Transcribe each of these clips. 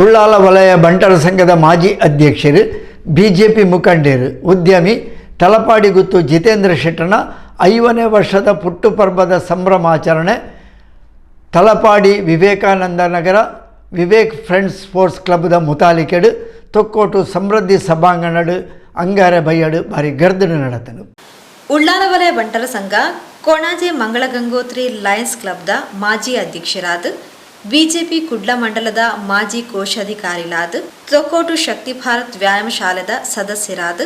ಉಳ್ಳಾಲ ವಲಯ ಬಂಟರ ಸಂಘದ ಮಾಜಿ ಅಧ್ಯಕ್ಷರು, ಬಿಜೆಪಿ ಮುಖಂಡರು, ಉದ್ಯಮಿ ತಲಪಾಡಿಗುತ್ತು ಜಿತೇಂದ್ರ ಶೆಟ್ಟನ ಐವನೇ ವರ್ಷದ ಪುಟ್ಟು ಪರ್ಬದ ಸಂಭ್ರಮಾಚರಣೆ ತಲಪಾಡಿ ವಿವೇಕಾನಂದ ನಗರ, ವಿವೇಕ್ ಫ್ರೆಂಡ್ಸ್ ಸ್ಪೋರ್ಟ್ಸ್ ಕ್ಲಬ್ದ ಮುತಾಲಿಕೆಡು, ತೊಕ್ಕೋಟು ಸಮೃದ್ಧಿ ಸಭಾಂಗಣಡು, ಅಂಗಾರೆ ಬೈಯಡು ಭಾರಿ ಗರ್ದನ ನಡತನು. ಉಳ್ಳಾಲ ವಲಯ ಬಂಟರ ಸಂಘ, ಕೋಣಾಜೆ ಮಂಗಳ ಗಂಗೋತ್ರಿ ಲಯನ್ಸ್ ಕ್ಲಬ್ದ ಮಾಜಿ ಅಧ್ಯಕ್ಷರಾದ ಬಿಜೆಪಿ ಕುಡ್ಲ ಮಂಡಲದ ಮಾಜಿ ಕೋಶಾಧಿಕಾರಿಲಾದ ತೊಕೋಟು ಶಕ್ತಿ ಭಾರತ್ ವ್ಯಾಯಾಮ ಶಾಲೆದ ಸದಸ್ಯರಾದ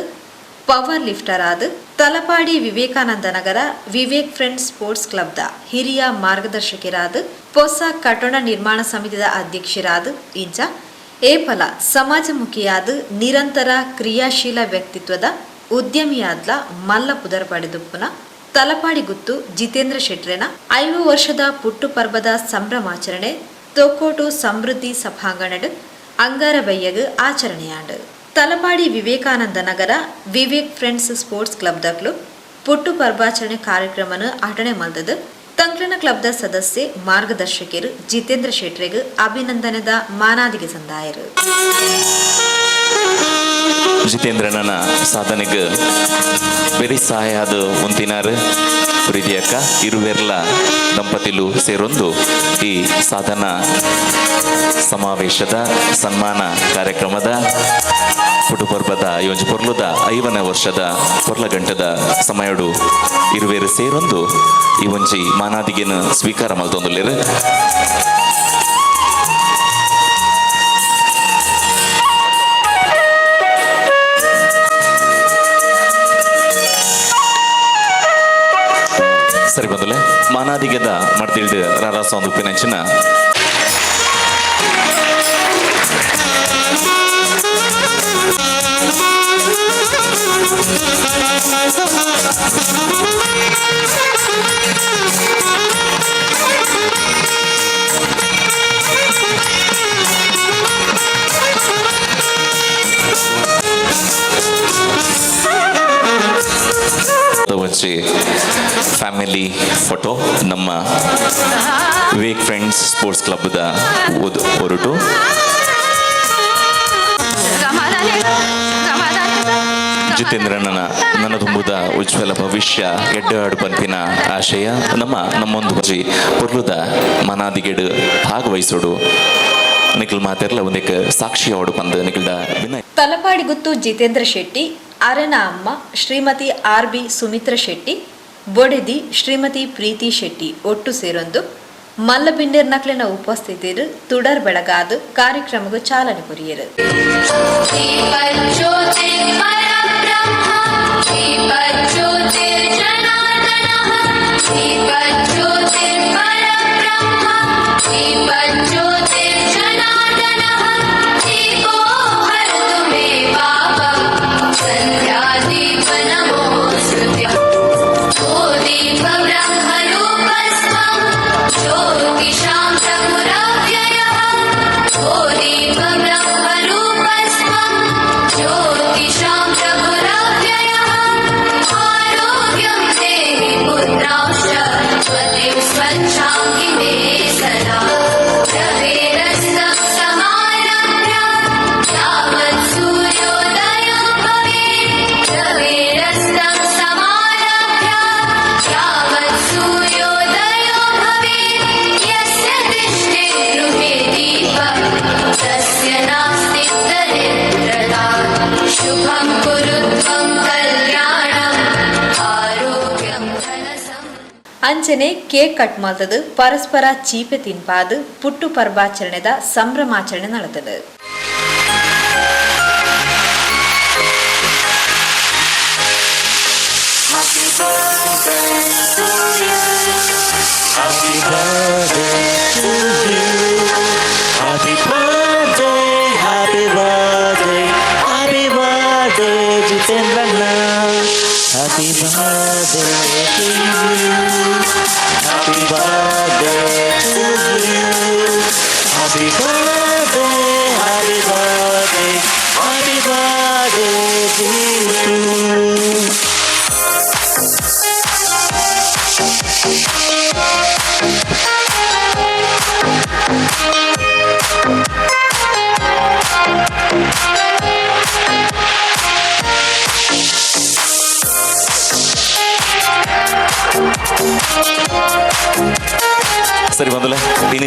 ಪವರ್ ಲಿಫ್ಟರ್ ಆದ ತಲಪಾಡಿ ವಿವೇಕಾನಂದ ನಗರ ವಿವೇಕ್ ಫ್ರೆಂಡ್ಸ್ ಸ್ಪೋರ್ಟ್ಸ್ ಕ್ಲಬ್ದ ಹಿರಿಯ ಮಾರ್ಗದರ್ಶಕರಾದ ಹೊಸ ಕಟ್ಟಡ ನಿರ್ಮಾಣ ಸಮಿತಿದ ಅಧ್ಯಕ್ಷರಾದ ಇಂಜ ಏಪಲ ಸಮಾಜಮುಖಿಯಾದ ನಿರಂತರ ಕ್ರಿಯಾಶೀಲ ವ್ಯಕ್ತಿತ್ವದ ಉದ್ಯಮಿಯಾದ್ಲ ಮಲ್ಲ ತಲಪಾಡಿ ಗುತ್ತು ಜಿತೇಂದ್ರ ಶೆಟ್ರೆನ ಐದು ವರ್ಷದ ಪುಟ್ಟು ಪರ್ವದ ಸಂಭ್ರಮಾಚರಣೆ ತೊಕ್ಕೋಟು ಸಮೃದ್ಧಿ ಅಂಗಾರ ಬೈಯಗ್ ಆಚರಣೆಯಾಂಡು ತಲಪಾಡಿ ವಿವೇಕಾನಂದ ನಗರ ವಿವೇಕ್ ಫ್ರೆಂಡ್ಸ್ ಸ್ಪೋರ್ಟ್ಸ್ ಕ್ಲಬ್ದಕ್ಲು ಪುಟ್ಟು ಪರ್ವಾಚರಣೆ ಕಾರ್ಯಕ್ರಮನ ಅಟಣೆ ಮಲ್ದದು ತಂಕ್ಲನ ಕ್ಲಬ್ದ ಸದಸ್ಯೆ ಮಾರ್ಗದರ್ಶಕರು ಜಿತೇಂದ್ರ ಶೆಟ್ರೆಗ್ ಅಭಿನಂದನೆದ ಮಾನಾದಿಗೆ ಸಂದಾಯರು. ಜಿತೇಂದ್ರನ ಸಾಧನೆಗೆ ಬೆರಿ ಅದು ಮುಂತಿನಾರು ಪ್ರೀತಿಯಕ್ಕ ಇರುವೆರ್ಲ ದಂಪತಿಲು ಸೇರೊಂದು ಈ ಸಾಧನ ಸಮಾವೇಶದ ಸನ್ಮಾನ ಕಾರ್ಯಕ್ರಮದ ಪುಟುಪರ್ಬದ ಯೋಜ ಪೊರ್ಲುದ ಐವನೇ ವರ್ಷದ ಪೊರ್ಲ ಗಂಟದ ಸಮಯಡು ಇರುವೆರು ಸೇರೊಂದು ಈ ಒಂಜಿ ಮಾನಾದಿಗೆನ ಸ್ವೀಕಾರ ಮಲ್ತೊಂದುಲ್ಲೇರು ಸರಿ ಬಂದುಲೆ. ಮಾನಾದಿಗೆದ ಮಾಡ್ತಿಳ್ದು ರಾರಾಸ ಒಂದು ಉಪ್ಪಿನಂಚಿನ ಫ್ಯಾಮಿಲಿ ಫೋಟೋ ನಮ್ಮ ವೇಕ್ ಫ್ರೆಂಡ್ಸ್ ಸ್ಪೋರ್ಟ್ಸ್ ಕ್ಲಬ್ದ ಹೊರಟು. ಜಿತೇಂದ್ರಣ್ಣನ ನನ್ನ ತುಂಬುದ ಉಜ್ವಲ ಭವಿಷ್ಯ ಎಡ್ಡಾಡು ಪಂತಿನ ಆಶಯ ನಮ್ಮ ನಮ್ಮೊಂದು ಬಜಿ ಪುರ್ಲುದ ಮನಾದಿಗೆಡು ಭಾಗವಹಿಸೋಡು. ನಿಖಿಲ್ ಮಾತೆರ್ಲ ಒಂದಕ್ಕೆ ಸಾಕ್ಷಿ ಅವಡು ಪಂದ ತಲಪಾಡಿ ಗೊತ್ತು ಜಿತೇಂದ್ರ ಶೆಟ್ಟಿ ಅರಣ ಅಮ್ಮ ಶ್ರೀಮತಿ ಆರ್ ಬಿ ಸುಮಿತ್ರ ಶೆಟ್ಟಿ, ಬೊಡೆದಿ ಶ್ರೀಮತಿ ಪ್ರೀತಿ ಶೆಟ್ಟಿ ಒಟ್ಟು ಸೇರೊಂದು. ಮಲ್ಲಬಿಂಡರ್ನಕ್ಲಿನ ಉಪಸ್ಥಿತಿರು ತುಡರ್ ಬೆಳಗಾದ ಕಾರ್ಯಕ್ರಮಕ್ಕೆ ಚಾಲನೆ ಕೊರಿಯರು. ಶ್ರೀ ಅಂಚನೆ ಕೇಕ್ ಕಟ್ ಮಾಡ್ತದು ಪರಸ್ಪರ ಚೀಪೆ ತಿನ್ಪಾದು ಪುಟ್ಟು ಪರ್ವಾಚರಣೆದ ಸಂಭ್ರಮಾಚರಣೆ ನಡೆದದು Happy birthday to you.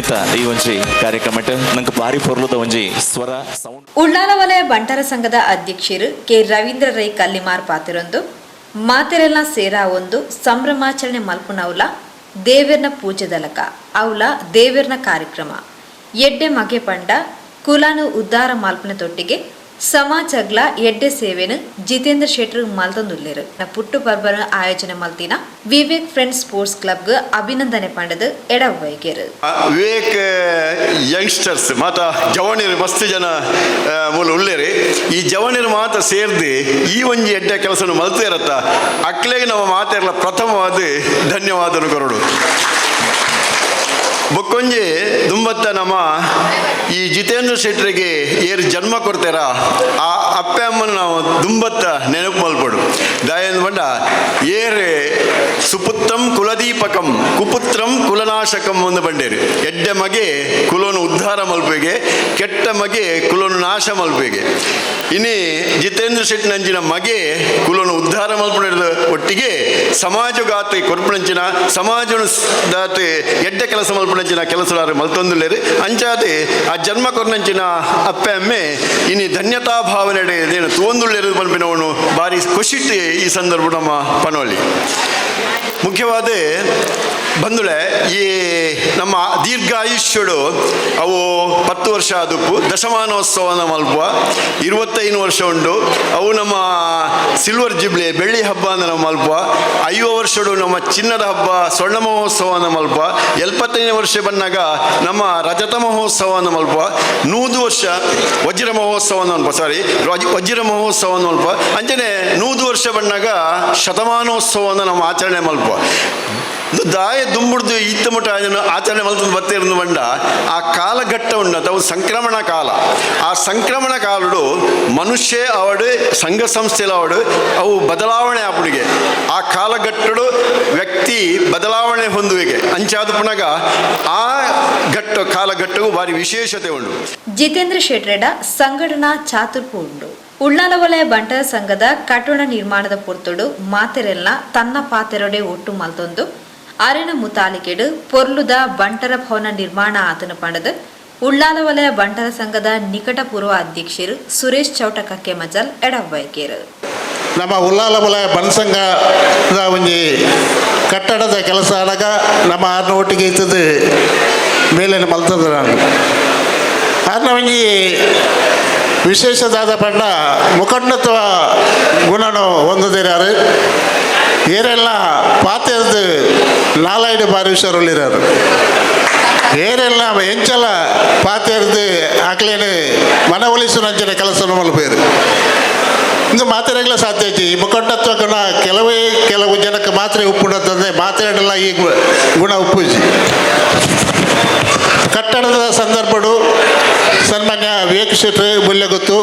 ಖಂಡಿತ ಈ ಒಂಜಿ ಕಾರ್ಯಕ್ರಮಟ್ ನಂಗೆ ಬಾರಿ ಪೊರ್ಲುದ ಒಂಜಿ ಸ್ವರ ಸೌಂಡ್ ಉಳ್ಳಾಲ ವಲಯ ಬಂಟರ ಸಂಘದ ಅಧ್ಯಕ್ಷರು ಕೆ. ರವೀಂದ್ರ ರೈ ಕಲ್ಲಿಮಾರ್ ಪಾತಿರೊಂದು, ಮಾತೆರೆಲ್ಲ ಸೇರಾ ಒಂದು ಸಂಭ್ರಮಾಚರಣೆ ಮಲ್ಪುನವುಲ ದೇವೆರ್ನ ಪೂಜೆದಲಕ ಅವಲ ದೇವೆರ್ನ ಕಾರ್ಯಕ್ರಮ. ಎಡ್ಡೆ ಮಗೆ ಪಂಡ ಕುಲಾನು ಉದ್ಧಾರ ಮಲ್ಪನ ತೊಟ್ಟಿಗೆ ಸಮಾಜಗ್ಲ ಎಡ್ಡೆ ಸೇವೆನ ಜಿತೇಂದ್ರ ಶೆಟ್ಟರ್ ಮಲ್ತೊಂದುಲ್ಲೇರು. ನ ಪುಟ್ಟು ಪರ್ಬರ ಆಯೋಜನೆ ಮಲ್ತಿನ ವಿವೇಕ್ ಫ್ರೆಂಡ್ಸ್ ಸ್ಪೋರ್ಟ್ಸ್ ಕ್ಲಬ್ಗ್ ಅಭಿನಂದನೆ ಪಂಡದು ಎಡವೈಗೆರು ಆ, ವಿವೇಕ್ ಯಂಗ್ಸ್ಟರ್ಸ್ ಮಾತ ಜವಣಿರು ಮಸ್ತ್ ಜನ ಮೂಲ ಉಳ್ಳೇರಿ ಈ ಜವಣಿರು ಮಾತ ಸೇರ್ದು ಈ ಒಂಜಿ ಎಡ್ಡೆ ಕೆಲಸ ಮಲ್ತೇರತ್ತ. ಅಕ್ಲೆಗೆ ನಮ್ಮ ಮಾತೆರ್ಲ ಪ್ರಥಮವಾದ ಧನ್ಯವಾದನು ಕೊರಡು. ಬೊಕ್ಕೊಂಜಿ ದುಂಬತ್ತ ನಮ್ಮ ಈ ಜಿತೇಂದ್ರ ಶೆಟ್ಟರಿಗೆ ಏರು ಜನ್ಮ ಕೊಡ್ತೀರಾ? ಆ ಅಪ್ಪ ಅಮ್ಮನ ನಾವು ದುಂಬತ್ತ ನೆನಪು ಮಲ್ಪಡು. ದಯಂದು ಬಂಡ ಏರೆ ಸುಪುತ್ರಂ ಕುಲದೀಪಕಂ, ಕುಪುತ್ರಂ ಕುಲನಾಶಕಂ ಒಂದು ಬಂಡೇರು. ಎಡ್ಡೆ ಮಗೆ ಕುಲೋನು ಉದ್ಧಾರ ಮಲ್ಪೆಗೆ ಕೆಟ್ಟ ಮಗೆ ಕುಲೋನು ನಾಶ ಮಲ್ಪೆಗೆ ಇನಿ ಜಿತೇಂದ್ರ ಶೆಟ್ಟಿ ನಂಜಿನ ಮಗೆ ಕುಲೋನು ಉದ್ಧಾರ ಮಲ್ಪಡಿದ ಒಟ್ಟಿಗೆ ಸಮಾಜಗಾತಿ ಕೊರ್ಪಣಂಚಿನ ಸಮಾಜ ದಾತೆ ಎಡ್ಡೆ ಕೆಲಸ ಮಲ್ಪಣಂಚಿನ ಕೆಲಸದಾರ ಮಲ್ತೊಂದುಲ್ಲೇರು. ಅಂಚಾತೆ ಆ ಜನ್ಮ ಕೊರ್ನಂಚಿನ ಅಪ್ಪೆ ಅಮ್ಮೆ ಇನಿ ಧನ್ಯತಾ ಭಾವನೆಡೆ ಏನು ತೋಂದುಳ್ಳೇರು ಮಲ್ಪಿನವನು ಬಾರಿ ಖುಷಿಟ್ಟು ಈ ಸಂದರ್ಭ ನಮ್ಮ ಪನೋಲಿ. ಮುಖ್ಯವಾದ ಬಂದುಳೆ ಈ ನಮ್ಮ ದೀರ್ಘಾಯುಷ್ಯಡು ಅವು ಹತ್ತು ವರ್ಷ ಅದಕ್ಕೂ ದಶಮಾನೋತ್ಸವನ ಮಲ್ಪುವ, ಇರುವತ್ತೈದು ವರ್ಷ ಉಂಡು ಅವು ನಮ್ಮ ಸಿಲ್ವರ್ ಜಿಬ್ಲಿ, ಬೆಳ್ಳಿ ಹಬ್ಬ ಅಂದ ನಾವು ಮಲ್ಪುವ. ಐವ ವರ್ಷಡು ನಮ್ಮ ಚಿನ್ನದ ಹಬ್ಬ, ಸ್ವರ್ಣ ಮಹೋತ್ಸವನ ಮಲ್ಪುವ. ಎಲ್ಪತ್ತೈದನೇ ವರ್ಷ ಬಂದಾಗ ನಮ್ಮ ರಜತ ಮಹೋತ್ಸವನ ಮಲ್ಪುವ. ನೂದು ವರ್ಷ ವಜ್ರ ಮಹೋತ್ಸವನ ಮಲ್ಪ ಸಾರಿ ವಜ್ರ ಮಹೋತ್ಸವನ ಮಲ್ಪ ಅಂಚನೆ ನೂದು ವರ್ಷ ಬಂದಾಗ ಶತಮಾನೋತ್ಸವನ ನಮ್ಮ ಆಚರಣೆ ಮಲ್ಪ ದಾಯ ದುಂಬುಡ್ದು ಇತ್ತ ಮಟ್ಟ ಆಚರಣೆ ಮಲ್ತು ಬರ್ತಿರಂದು ಬಂಡ ಆ ಕಾಲಘಟ್ಟ ಉಂಡ ಅವು ಸಂಕ್ರಮಣ ಕಾಲ. ಆ ಸಂಕ್ರಮಣ ಕಾಲಡು ಮನುಷ್ಯ ಅವಡು ಸಂಘ ಸಂಸ್ಥೆಲ ಅವಡು ಅವು ಬದಲಾವಣೆ ಆಪುಡಿಗೆ ಆ ಕಾಲಘಟ್ಟಡು ವ್ಯಕ್ತಿ ಬದಲಾವಣೆ ಹೊಂದುವಿಗೆ. ಅಂಚಾದ ಪುನಗ ಆ ಘಟ್ಟ ಕಾಲಘಟ್ಟವು ಭಾರಿ ವಿಶೇಷತೆ ಉಂಡು ಜಿತೇಂದ್ರ ಶೆಟ್ರೇಡ ಸಂಘಟನಾ ಚಾತುರ್ಪು ಉಂಡು ಉಳ್ಳಾಲ ವಲಯ ಬಂಟರ ಸಂಘದ ಕಟೋಣ ನಿರ್ಮಾಣದ ಪುರ್ತುಡು ಮಾತೆರೆಲ್ಲ ತನ್ನ ಪಾತೆರೊಡೆ ಒಟ್ಟು ಮಲ್ತೊಂದು. ಅರೆನ ಮುತಾಲಿಕೆಡು ಪೊರ್ಲುದ ಬಂಟರ ಭವನ ನಿರ್ಮಾಣ ಆತನ ಪಂಡದ. ಉಳ್ಳಾಲ ವಲಯ ಬಂಟರ ಸಂಘದ ನಿಕಟಪೂರ್ವ ಅಧ್ಯಕ್ಷರು ಸುರೇಶ್ ಚೌಟಕಕ್ಕೆ ಮಜಲ್ ಎಡವೈಕೇರು. ನಮ್ಮ ಉಲ್ಲಾಲ ವಲಯ ಬನಸಂಘದ ಒಂಜಿ ಕಟ್ಟಡದ ಕೆಲಸ ಆದಾಗ ನಮ್ಮ ಆರ್ನ ಒಟ್ಟಿಗೆ ಇದ್ದದ್ದು ಮೇಲೆ ಮಲ್ತದ ನಾನು. ಆರ್ನ ಒಂಜಿ ವಿಶೇಷದಾದ ಪಂಡ ಮುಖಂಡತ್ವ ಗುಣನು ಹೊಂದದಿರಾರು. ಏರೆಲ್ಲ ನಾಲಾಯ್ಡು ಬಾರಿ ವಿಷಯರಲ್ಲಿರಾರು ಹೆಂಚಲ್ಲ ಎಂಚಲ ಪಾತೆರ್ದು ಆಕ್ಲೇನು ಮನವೊಲಿಸು ನಂಚಿನ ಕೆಲಸ ಮಲ್ಪೇರು ಇದು ಮಾತಾಡಲ್ಲ ಸಾಧ್ಯ ಐತಿ. ಈ ಮುಖಂಡತ್ವ ಗುಣ ಕೆಲವೇ ಕೆಲವು ಜನಕ್ಕೆ ಮಾತ್ರ ಉಪ್ಪುಂಡಂತಂದ್ರೆ ಮಾತಾಡಲ್ಲ ಈ ಗುಣ ಉಪ್ಪುಜಿ. ಕಟ್ಟಡದ ಸಂದರ್ಭಡು ಸನ್ಮಾನ್ಯ ವಿವೇಕ್ ಶೆಟ್ಟಿ ಮುಲ್ಯಗೊತ್ತು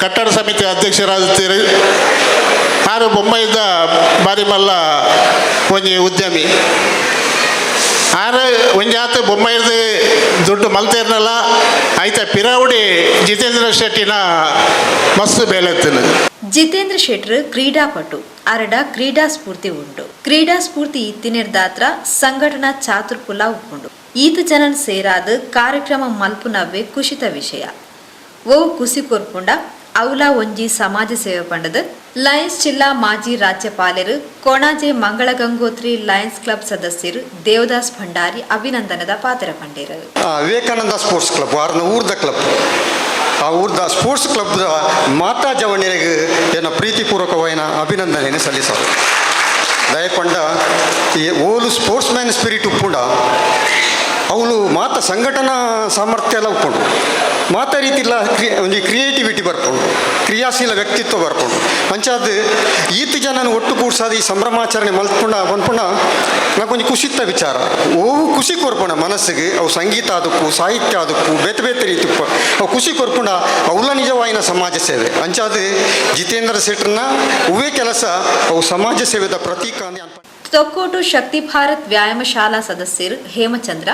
ಕಟ್ಟಡ ಸಮಿತಿ ಅಧ್ಯಕ್ಷರಾಗುತ್ತೀರಿ. ಆರು ಬೊಂಬೈದ ಬಾರಿಮಲ್ಲ ಒಂಜಿ ಉದ್ಯಮಿ. ಆರು ಒಂಜಾತ ಬೊಂಬೈದ ದುಡ್ಡು ಮಲ್ತೇರ್ನಲ್ಲ, ಆಯ್ತ ಪಿರಾವುಡಿ ಜಿತೇಂದ್ರ ಶೆಟ್ಟಿನ ಮಸ್ತ್ ಬೇಲೆತ್ತನು ಜಿತೇಂದ್ರ ಶೆಟ್ರ್ ಕ್ರೀಡಾಪಟು, ಅರಡ ಕ್ರೀಡಾ ಸ್ಫೂರ್ತಿ ಉಂಡು ಕ್ರೀಡಾ ಸ್ಫೂರ್ತಿ ಇತ್ತಿನಿರ್ದಾತ್ರ ಸಂಘಟನಾ ಚಾತುರ್ಪುಲ ಉಪ್ಪುಂಡು ಈತ ಜನನ್ ಸೇರಾದ ಕಾರ್ಯಕ್ರಮ ಮಲ್ಪುನವ್ವೆ ಕುಶಿತ ವಿಷಯ. ಓ ಕುಸಿ ಕೊರ್ಪುಂಡ ಅವುಲ ಒಂಜಿ ಸಮಾಜ ಸೇವೆ ಪಂಡದ ಲಯನ್ಸ್ ಜಿಲ್ಲಾ ಮಾಜಿ ರಾಜ್ಯಪಾಲರು ಕೊಣಾಜೆ ಮಂಗಳ ಗಂಗೋತ್ರಿ ಲಯನ್ಸ್ ಕ್ಲಬ್ ಸದಸ್ಯರು ದೇವದಾಸ್ ಭಂಡಾರಿ ಅಭಿನಂದನದ ಪಾತ್ರ ಆ, ವಿವೇಕಾನಂದ ಸ್ಪೋರ್ಟ್ಸ್ ಕ್ಲಬ್ ಆರ್ನ ಊರ್ದ ಕ್ಲಬ್. ಆ ಊರ್ದ ಸ್ಪೋರ್ಟ್ಸ್ ಕ್ಲಬ್ದ ಮಾತಾ ಜವಣಿಯರಿಗೆ ಏನ ಪ್ರೀತಿಪೂರ್ವಕವಾದ ಅಭಿನಂದನೆಯನ್ನು ಸಲ್ಲಿಸೋದು. ದಯಕೊಂಡ ಈ ಓಲು ಸ್ಪೋರ್ಟ್ಸ್ ಮ್ಯಾನ್ ಸ್ಪಿರಿಟ್ ಉಪ್ಪುಂಡ ಅವಳು ಮಾತ ಸಂಘಟನಾ ಸಾಮರ್ಥ್ಯ ಎಲ್ಲ ಉಪ್ಪುಂಡು ಮಾತ ರೀತಿಲ್ಲ ಕ್ರಿ, ಒಂದು ಕ್ರಿಯೇಟಿವಿಟಿ ಬರ್ಕೊಂಡು, ಕ್ರಿಯಾಶೀಲ ವ್ಯಕ್ತಿತ್ವ ಬರ್ಕೊಂಡು ಅಂಚಾದ ಈತ ಜನನ ಒಟ್ಟು ಕೂಡ್ಸಾದ ಈ ಸಂಭ್ರಮಾಚರಣೆ ಮಲ್ಪುಂಡ ನಾ ಕೊಂಚ ಖುಷಿತ್ತ ವಿಚಾರ. ಓವು ಖುಷಿ ಕೊರ್ಪಣ ಮನಸ್ಸಿಗೆ, ಅವು ಸಂಗೀತ ಅದಕ್ಕೂ ಸಾಹಿತ್ಯ ಅದಕ್ಕೂ ಬೇತೆ ಬೇತೆ ರೀತಿ ಉಪ್ಪ ಅವು ಖುಷಿ ಕೊರ್ಪಣ ಅವಳ ನಿಜವಾಯಿನ ಸಮಾಜ ಸೇವೆ. ಅಂಚಾದ ಜಿತೇಂದ್ರ ಶೆಟ್ರನ್ನ ಉವೇ ಕೆಲಸ ಅವು ಸಮಾಜ ಸೇವೆದ ಪ್ರತೀಕ ತೊಕ್ಕೋಟು ಶಕ್ತಿ ಭಾರತ್ ವ್ಯಾಯಾಮ ಶಾಲಾ ಸದಸ್ಯರು ಹೇಮಚಂದ್ರ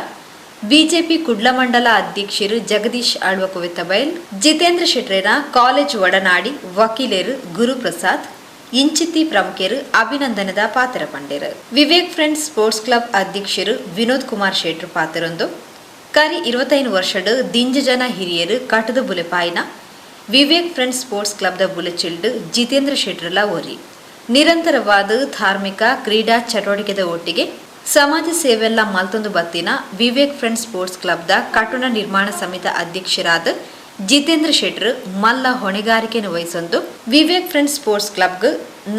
ಬಿಜೆಪಿ ಕುಡ್ಲ ಮಂಡಲ ಅಧ್ಯಕ್ಷರು ಜಗದೀಶ್ ಆಳ್ವ ಬೈಲ್, ಜಿತೇಂದ್ರ ಶೆಟ್ರೇನ ಕಾಲೇಜ್ ಒಡನಾಡಿ ವಕೀಲರು ಗುರುಪ್ರಸಾದ್, ಇಂಚಿತಿ ಪ್ರಮುಖರು ಅಭಿನಂದನದ ಪಾತ್ರ ಪಂಡಿರು. ವಿವೇಕ್ ಫ್ರೆಂಡ್ಸ್ ಸ್ಪೋರ್ಟ್ಸ್ ಕ್ಲಬ್ ಅಧ್ಯಕ್ಷರು ವಿನೋದ್ ಕುಮಾರ್ ಶೆಟ್ರು ಪಾತ್ರರೊಂದು ಕರಿ ಇರುವತ್ತೈದು ವರ್ಷದ ದಿಂಜ ಜನ ಹಿರಿಯರು ಕಟದ ಬುಲೆಪಾಯಿನ, ವಿವೇಕ್ ಫ್ರೆಂಡ್ಸ್ ಸ್ಪೋರ್ಟ್ಸ್ ಕ್ಲಬ್ದ ಬುಲೆಚಿಲ್ಡ್ ಜಿತೇಂದ್ರ ಶೆಟ್ರಲ ಓರಿ. ನಿರಂತರವಾದ ಧಾರ್ಮಿಕ ಕ್ರೀಡಾ ಚಟುವಟಿಕೆದ ಒಟ್ಟಿಗೆ ಸಮಾಜ ಸೇವೆಲ್ಲ ಮಲ್ತೊಂದು ಬತ್ತಿನ ವಿವೇಕ್ ಫ್ರೆಂಡ್ಸ್ ಸ್ಪೋರ್ಟ್ಸ್ ಕ್ಲಬ್ದ ಕಟ್ಟಡ ನಿರ್ಮಾಣ ಸಮಿತಿ ಅಧ್ಯಕ್ಷರಾದ ಜಿತೇಂದ್ರ ಶೆಟ್ರ್ ಮಲ್ಲ ಹೊಣೆಗಾರಿಕೆಯನ್ನು ವಹಿಸೊಂದು ವಿವೇಕ್ ಫ್ರೆಂಡ್ಸ್ ಸ್ಪೋರ್ಟ್ಸ್ ಕ್ಲಬ್ಗ್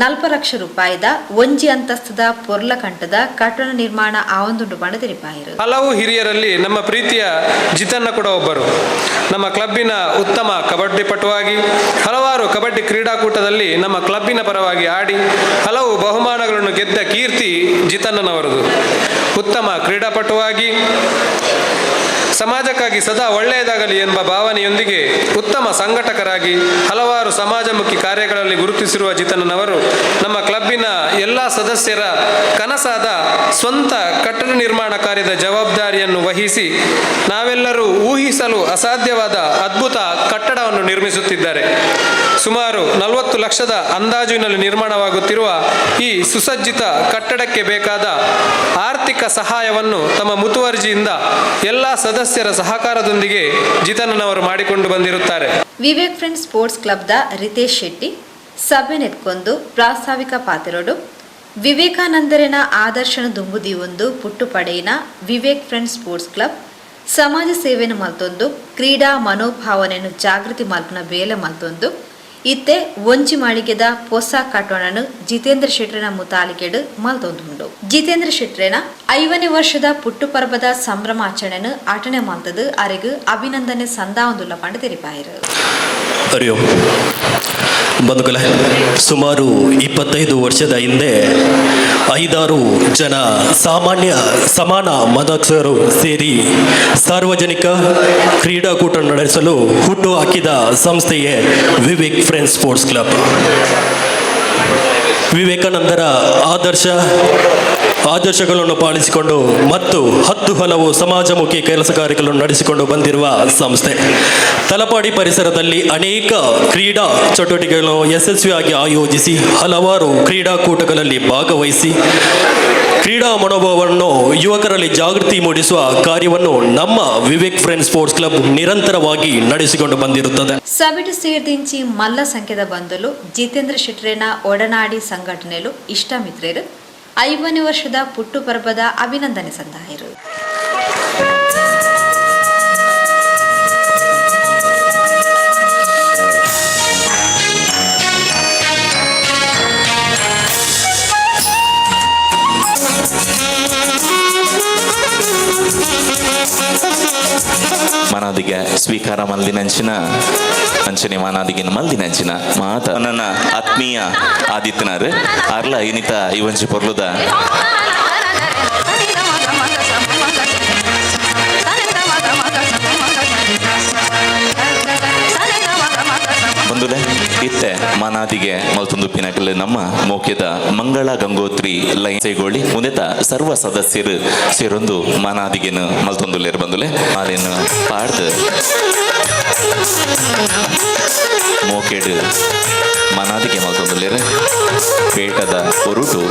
ನಲ್ಪ ಲಕ್ಷ ರೂಪಾಯಿದ ಒಂಜಿ ಅಂತಸ್ತದ ಪೊರ್ಲ ಕಂಠದ ಕಟ್ಟಡ ನಿರ್ಮಾಣ ಆವೊಂದುಂಡು ಪಂಡ ತಿರುಪಾಯಿರು ಹಲವು ಹಿರಿಯರಲ್ಲಿ ನಮ್ಮ ಪ್ರೀತಿಯ ಜಿತನ್ನ ಕೂಡ ಒಬ್ಬರು. ನಮ್ಮ ಕ್ಲಬ್ಬಿನ ಉತ್ತಮ ಕಬಡ್ಡಿ ಪಟುವಾಗಿ, ಹಲವಾರು ಕಬಡ್ಡಿ ಕ್ರೀಡಾಕೂಟದಲ್ಲಿ ನಮ್ಮ ಕ್ಲಬ್ಬಿನ ಪರವಾಗಿ ಆಡಿ, ಹಲವು ಬಹುಮಾನಗಳನ್ನು ಗೆದ್ದ ಕೀರ್ತಿ ಜಿತನ್ನನವರದು ಉತ್ತಮ ಕ್ರೀಡಾಪಟುವಾಗಿ ಸಮಾಜಕ್ಕಾಗಿ ಸದಾ ಒಳ್ಳೆಯದಾಗಲಿ ಎಂಬ ಭಾವನೆಯೊಂದಿಗೆ ಉತ್ತಮ ಸಂಘಟಕರಾಗಿ ಹಲವಾರು ಸಮಾಜಮುಖಿ ಕಾರ್ಯಗಳಲ್ಲಿ ಗುರುತಿಸಿರುವ ಜಿತನನವರು ನಮ್ಮ ಕ್ಲಬ್ಬಿನ ಎಲ್ಲ ಸದಸ್ಯರ ಕನಸಾದ ಸ್ವಂತ ಕಟ್ಟಡ ನಿರ್ಮಾಣ ಕಾರ್ಯದ ಜವಾಬ್ದಾರಿಯನ್ನು ವಹಿಸಿ ನಾವೆಲ್ಲರೂ ಊಹಿಸಲು ಅಸಾಧ್ಯವಾದ ಅದ್ಭುತ ಕಟ್ಟಡವನ್ನು ನಿರ್ಮಿಸುತ್ತಿದ್ದಾರೆ. ಸುಮಾರು ನಲವತ್ತು ಲಕ್ಷದ ಅಂದಾಜಿನಲ್ಲಿ ನಿರ್ಮಾಣವಾಗುತ್ತಿರುವ ಈ ಸುಸಜ್ಜಿತ ಕಟ್ಟಡಕ್ಕೆ ಬೇಕಾದ ಆರ್ಥಿಕ ಸಹಾಯವನ್ನು ತಮ್ಮ ಮುತುವರ್ಜಿಯಿಂದ ಎಲ್ಲ ಸದಸ್ಯರ ಸಹಕಾರದೊಂದಿಗೆ ಜಿತನನವರು ಮಾಡಿಕೊಂಡು ಬಂದಿರುತ್ತಾರೆ. ವಿವೇಕ್ ಫ್ರೆಂಡ್ ಸ್ಪೋರ್ಟ್ಸ್ ಕ್ಲಬ್ದ ರಿತೇಶ್ ಶೆಟ್ಟಿ, ಸಭೆ ನೆತ್ಕೊಂದು ಪ್ರಾಸ್ತಾವಿಕ ಪಾತ್ರರು, ವಿವೇಕಾನಂದರಿನ ಆದರ್ಶನ ದುಂಬುದಿ ಒಂದು ಪುಟ್ಟು ಪಡೆಯಿನ ವಿವೇಕ್ ಫ್ರೆಂಡ್ ಸ್ಪೋರ್ಟ್ಸ್ ಕ್ಲಬ್ ಸಮಾಜ ಸೇವೆಯನ್ನು ಮಲ್ತೊಂದು, ಕ್ರೀಡಾ ಮನೋಭಾವನೆಯನ್ನು ಜಾಗೃತಿ ಮಲ್ಪನ ಬೇಲೆ ಮಲ್ತೊಂದು. ಇತ್ತೆ ಒಂಜಿ ಮಾಳಿಗೆದ ಹೊಸ ಕಟ್ಟೋಣನು ಜಿತೇಂದ್ರ ಶೆಟ್ರನ ಮುತಾಲಿಕೆಡು ಮಲ್ತೊಂದುಂಡು ಜಿತೇಂದ್ರ ಶೆಟ್ರನ ಐವನೇ ವರ್ಷದ ಪುಟ್ಟು ಪರ್ಬದ ಸಂಭ್ರಮಾಚರಣೆಯನ್ನು ಆಟನೆ ಮಲ್ತದು, ಅರೆಗು ಅಭಿನಂದನೆ ಸಂದಾವಂದುಲ್ಲ ಪಂಡ ತೆರಿಪಾಯಿರು. ಬಂಧುಗಳೇ, ಸುಮಾರು ಇಪ್ಪತ್ತೈದು ವರ್ಷದ ಹಿಂದೆ ಐದಾರು ಜನ ಸಾಮಾನ್ಯ ಸಮಾನ ಮತಕ್ಷರು ಸೇರಿ ಸಾರ್ವಜನಿಕ ಕ್ರೀಡಾಕೂಟ ನಡೆಸಲು ಹುಟ್ಟು ಹಾಕಿದ ಸಂಸ್ಥೆಯೇ ವಿವೇಕ್ ಫ್ರೆಂಡ್ಸ್ ಸ್ಪೋರ್ಟ್ಸ್ ಕ್ಲಬ್. ವಿವೇಕಾನಂದರ ಆದರ್ಶ ಆದರ್ಶಗಳನ್ನು ಪಾಲಿಸಿಕೊಂಡು ಮತ್ತು ಹತ್ತು ಹಲವು ಸಮಾಜಮುಖಿ ಕೆಲಸ ಕಾರ್ಯಗಳನ್ನು ನಡೆಸಿಕೊಂಡು ಬಂದಿರುವ ಸಂಸ್ಥೆ. ತಲಪಾಡಿ ಪರಿಸರದಲ್ಲಿ ಅನೇಕ ಕ್ರೀಡಾ ಚಟುವಟಿಕೆಗಳನ್ನು ಯಶಸ್ವಿಯಾಗಿ ಆಯೋಜಿಸಿ ಹಲವಾರು ಕ್ರೀಡಾಕೂಟಗಳಲ್ಲಿ ಭಾಗವಹಿಸಿ ಕ್ರೀಡಾ ಮನೋಭಾವವನ್ನು ಯುವಕರಲ್ಲಿ ಜಾಗೃತಿ ಮೂಡಿಸುವ ಕಾರ್ಯವನ್ನು ನಮ್ಮ ವಿವೇಕ್ ಫ್ರೆಂಡ್ ಸ್ಪೋರ್ಟ್ಸ್ ಕ್ಲಬ್ ನಿರಂತರವಾಗಿ ನಡೆಸಿಕೊಂಡು ಬಂದಿರುತ್ತದೆ. ಸೇರ್ದಿಂಚಿ ಮಲ್ಲ ಸಂಖ್ಯೆದ ಬಂದಲು ಜಿತೇಂದ್ರ ಶೆಟ್ರೇನ ಒಡನಾಡಿ ಸಂಘಟನೆಯಲ್ಲೂ ಇಷ್ಟ ಮಿತ್ರರು ಐವನೇ ವರ್ಷದ ಪುಟ್ಟು ಪರ್ಬದ ಅಭಿನಂದನೆ ಸಂದಾಯರು. ಸ್ವೀಕಾರ ಮಲ್ದಿನಂಚಿನ ಅಂಚನೆ ಮಲ್ದಿ ಮಲ್ದಿನಂಚಿನ ಮಾತ. ನನ್ನ ಆತ್ಮೀಯ ಆದಿತ್ಯನಾರ್ ಅರ್ಲ ಇನಿತ ಇವಂಚಿ ಪೊರ್ಲುದ ಮನಾದಿಗೆ ಮತ್ತೊಂದು ಪಿನಕಲ್ ನಮ್ಮ ಮೋಕ್ಯದ ಮಂಗಳ ಗಂಗೋತ್ರಿ ಲೈನ್ ಸೇಗೋಳಿ ಮುಂದೆತ ಸರ್ವ ಸದಸ್ಯರು ಸೇರೊಂದು ಮನಾದಿಗೆನು ಲೇರ್ ಬಂದುಲೆ. ಮಾರೇನು ಪಾಡ್ದು ಮೋಕೆಡು ಮನಾದಿಗೆ ಮಲ್ತೊಂದುಲ್ಲೇರು ಪೇಟದ ಹೊರುಟು